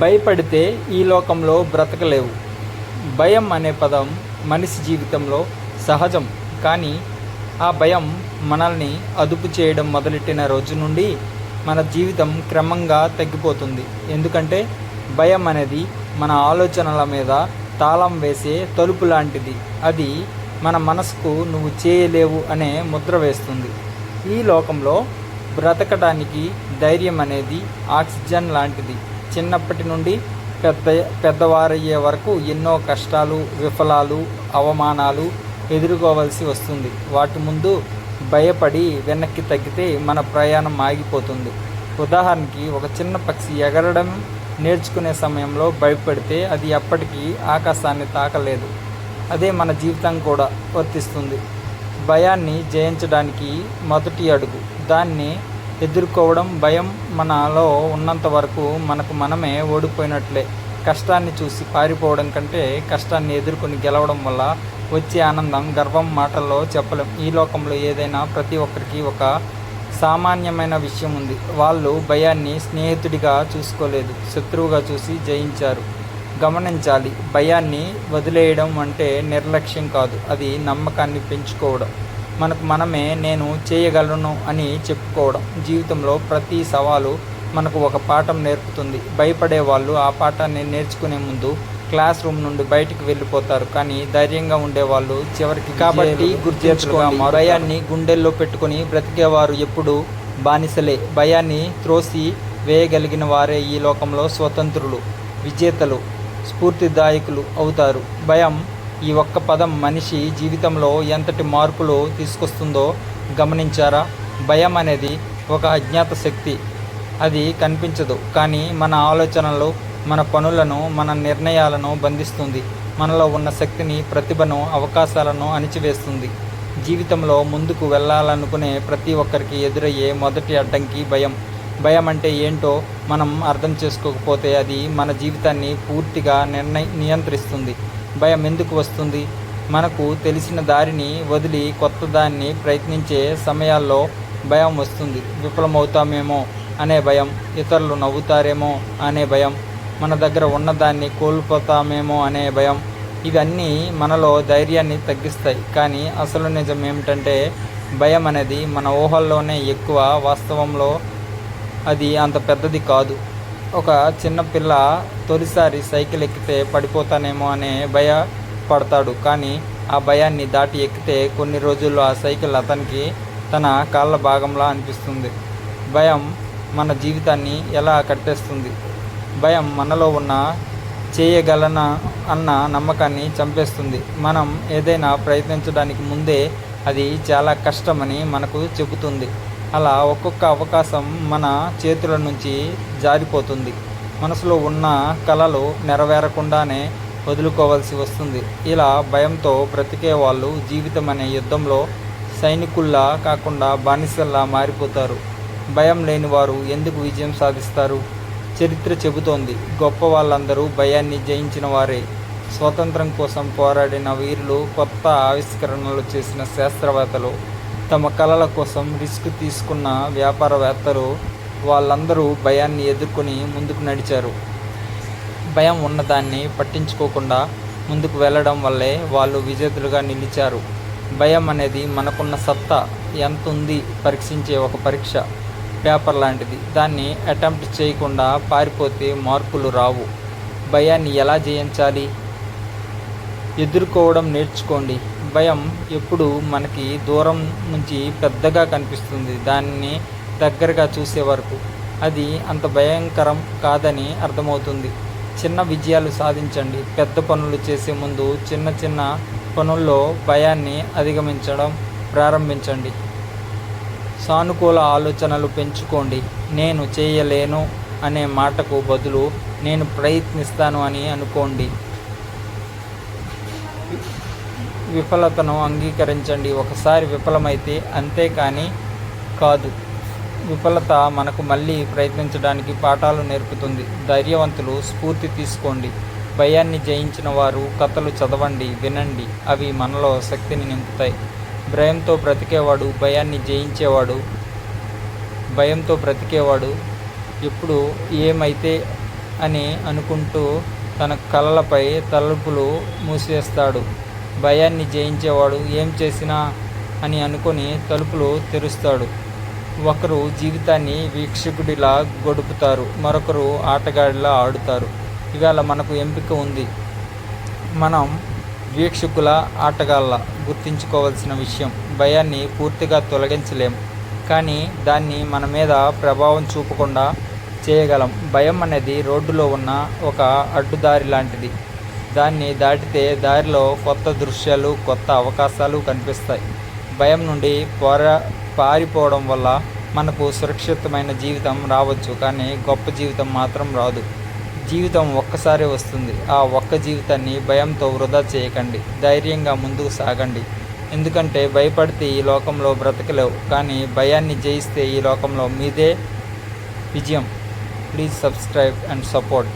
భయపడితే ఈ లోకంలో బ్రతకలేవు. భయం అనే పదం మనిషి జీవితంలో సహజం. కానీ ఆ భయం మనల్ని అదుపు చేయడం మొదలెట్టిన రోజు నుండి మన జీవితం క్రమంగా తగ్గిపోతుంది. ఎందుకంటే భయం అనేది మన ఆలోచనల మీద తాళం వేసే తలుపు లాంటిది. అది మన మనసుకు నువ్వు చేయలేవు అనే ముద్ర వేస్తుంది. ఈ లోకంలో బ్రతకడానికి ధైర్యం అనేది ఆక్సిజన్ లాంటిది. చిన్నప్పటి నుండి పెద్ద పెద్దవారయ్యే వరకు ఎన్నో కష్టాలు విఫలాలు అవమానాలు ఎదుర్కోవాల్సి వస్తుంది. వాటి ముందు భయపడి వెనక్కి తగ్గితే మన ప్రయాణం ఆగిపోతుంది. ఉదాహరణకి ఒక చిన్న పక్షి ఎగరడం నేర్చుకునే సమయంలో భయపడితే అది ఎప్పటికీ ఆకాశాన్ని తాకలేదు. అదే మన జీవితం కూడా వర్తిస్తుంది. భయాన్ని జయించడానికి మొదటి అడుగు. దాన్ని ఎదుర్కోవడం భయం మనలో ఉన్నంత వరకు మనకు మనమే ఓడిపోయినట్లే. కష్టాన్ని చూసి పారిపోవడం కంటే కష్టాన్ని ఎదుర్కొని గెలవడం వల్ల వచ్చే ఆనందం గర్వం మాటల్లో చెప్పలేం. ఈ లోకంలో ఏదైనా ప్రతి ఒక్కరికి ఒక సామాన్యమైన విషయం ఉంది. వాళ్ళు భయాన్ని స్నేహితుడిగా చూసుకోలేదు. శత్రువుగా చూసి జయించారు. గమనించాలి భయాన్ని వదిలేయడం అంటే నిర్లక్ష్యం కాదు. అది నమ్మకాన్ని పెంచుకోవడం. మనకు మనమే నేను చేయగలను అని చెప్పుకోవడం జీవితంలో ప్రతి సవాలు మనకు ఒక పాఠం నేర్పుతుంది. భయపడే వాళ్ళు ఆ పాఠాన్ని నేర్చుకునే ముందు క్లాస్ రూమ్ నుండి బయటికి వెళ్ళిపోతారు. కానీ ధైర్యంగా ఉండేవాళ్ళు చివరికి కాబట్టి గుర్తించుగా భయాన్ని గుండెల్లో పెట్టుకొని బ్రతికేవారు ఎప్పుడు బానిసలే. భయాన్ని త్రోసి వేయగలిగిన వారే ఈ లోకంలో స్వతంత్రులు విజేతలు స్ఫూర్తిదాయకులు అవుతారు. భయం ఈ ఒక్క పదం మనిషి జీవితంలో ఎంతటి మార్పులు తీసుకొస్తుందో గమనించారా? భయం అనేది ఒక అజ్ఞాత శక్తి. అది కనిపించదు కానీ మన ఆలోచనలు మన పనులను మన నిర్ణయాలను బంధిస్తుంది. మనలో ఉన్న శక్తిని ప్రతిభను అవకాశాలను అణిచివేస్తుంది. జీవితంలో ముందుకు వెళ్ళాలనుకునే ప్రతి ఒక్కరికి ఎదురయ్యే మొదటి అడ్డంకి భయం. భయం అంటే ఏంటో మనం అర్థం చేసుకోకపోతే అది మన జీవితాన్ని పూర్తిగా నిర్ణయ నియంత్రిస్తుంది. భయం ఎందుకు వస్తుంది? మనకు తెలిసిన దారిని వదిలి కొత్త దాన్ని ప్రయత్నించే సమయాల్లో భయం వస్తుంది. విఫలమవుతామేమో అనే భయం. ఇతరులు నవ్వుతారేమో అనే భయం. మన దగ్గర ఉన్నదాన్ని కోల్పోతామేమో అనే భయం. ఇవన్నీ మనలో ధైర్యాన్ని తగ్గిస్తాయి. కానీ అసలు నిజం ఏమిటంటే భయం అనేది మన ఊహల్లోనే ఎక్కువ. వాస్తవంలో అది అంత పెద్దది కాదు. ఒక చిన్న పిల్ల తొలిసారి సైకిల్ ఎక్కితే పడిపోతానేమో అనే భయపడతాడు. కానీ ఆ భయాన్ని దాటి ఎక్కితే కొన్ని రోజుల్లో ఆ సైకిల్ అతనికి తన కాళ్ళ భాగంలా అనిపిస్తుంది. భయం మన జీవితాన్ని ఎలా కట్టేస్తుంది? భయం మనలో ఉన్న చేయగలన అన్న నమ్మకాన్ని చంపేస్తుంది. మనం ఏదైనా ప్రయత్నించడానికి ముందే అది చాలా కష్టమని మనకు చెబుతుంది. అలా ఒక్కొక్క అవకాశం మన చేతుల నుంచి జారిపోతుంది. మనసులో ఉన్న కళలు నెరవేరకుండానే వదులుకోవాల్సి వస్తుంది. ఇలా భయంతో బ్రతికే వాళ్ళు జీవితం అనే యుద్ధంలో సైనికుల్లా కాకుండా బానిసల్లా మారిపోతారు. భయం లేని వారు ఎందుకు విజయం సాధిస్తారు? చరిత్ర చెబుతోంది. గొప్ప వాళ్ళందరూ భయాన్ని జయించిన వారే. స్వతంత్రం కోసం పోరాడిన వీరులు కొత్త ఆవిష్కరణలు చేసిన శాస్త్రవేత్తలు తమ కళల కోసం రిస్క్ తీసుకున్న వ్యాపారవేత్తలు వాళ్ళందరూ భయాన్ని ఎదుర్కొని ముందుకు నడిచారు. భయం ఉన్నదాన్ని పట్టించుకోకుండా ముందుకు వెళ్ళడం వల్లే వాళ్ళు విజేతలుగా నిలిచారు. భయం అనేది మనకున్న సత్తా ఎంత ఉంది పరీక్షించే ఒక పరీక్ష పేపర్ లాంటిది. దాన్ని అటెంప్ట్ చేయకుండా పారిపోతే మార్కులు రావు. భయాన్ని ఎలా జయించాలి? ఎదుర్కోవడం నేర్చుకోండి. భయం ఎప్పుడు మనకి దూరం నుంచి పెద్దగా కనిపిస్తుంది. దాన్ని దగ్గరగా చూసే వరకు. అది అంత భయంకరం కాదని అర్థమవుతుంది. చిన్న విజయాలు సాధించండి. పెద్ద పనులు చేసే ముందు చిన్న చిన్న పనుల్లో భయాన్ని అధిగమించడం ప్రారంభించండి. సానుకూల ఆలోచనలు పెంచుకోండి. నేను చేయలేను అనే మాటకు బదులు నేను ప్రయత్నిస్తాను అని అనుకోండి. విఫలతను అంగీకరించండి. ఒకసారి విఫలమైతే అంతేకాని కాదు. విఫలత మనకు మళ్ళీ ప్రయత్నించడానికి పాఠాలు నేర్పుతుంది. ధైర్యవంతులు స్ఫూర్తి తీసుకోండి. భయాన్ని జయించిన వారు కథలు చదవండి వినండి. అవి మనలో శక్తిని నింపుతాయి. భయంతో బ్రతికేవాడు భయాన్ని జయించేవాడు భయంతో బ్రతికేవాడు ఎప్పుడు ఏమైతే అని అనుకుంటూ తన కళ్ళపై తలుపులు మూసివేస్తాడు భయాన్ని జయించేవాడు ఏం చేసినా అని అనుకొని తలుపులు తెరుస్తాడు. ఒకరు జీవితాన్ని వీక్షకుడిలా గడుపుతారు మరొకరు ఆటగాడిలా ఆడుతారు. ఇవాళ మనకు ఎంపిక ఉంది. మనం వీక్షకుల ఆటగాళ్ళ గుర్తుంచుకోవాల్సిన విషయం. భయాన్ని పూర్తిగా తొలగించలేం. కానీ దాన్ని మన మీద ప్రభావం చూపకుండా చేయగలం. భయం అనేది రోడ్డులో ఉన్న ఒక అడ్డుదారి లాంటిది. దాన్ని దాటితే దారిలో కొత్త దృశ్యాలు కొత్త అవకాశాలు కనిపిస్తాయి. భయం నుండి పోరా పారిపోవడం వల్ల మనకు సురక్షితమైన జీవితం రావచ్చు కానీ గొప్ప జీవితం మాత్రం రాదు. జీవితం ఒక్కసారే వస్తుంది. ఆ ఒక్క జీవితాన్ని భయంతో వృధా చేయకండి. ధైర్యంగా ముందుకు సాగండి. ఎందుకంటే భయపడితే ఈ లోకంలో బ్రతకలేవు కానీ భయాన్ని జయిస్తే ఈ లోకంలో మీదే విజయం. Please subscribe and support.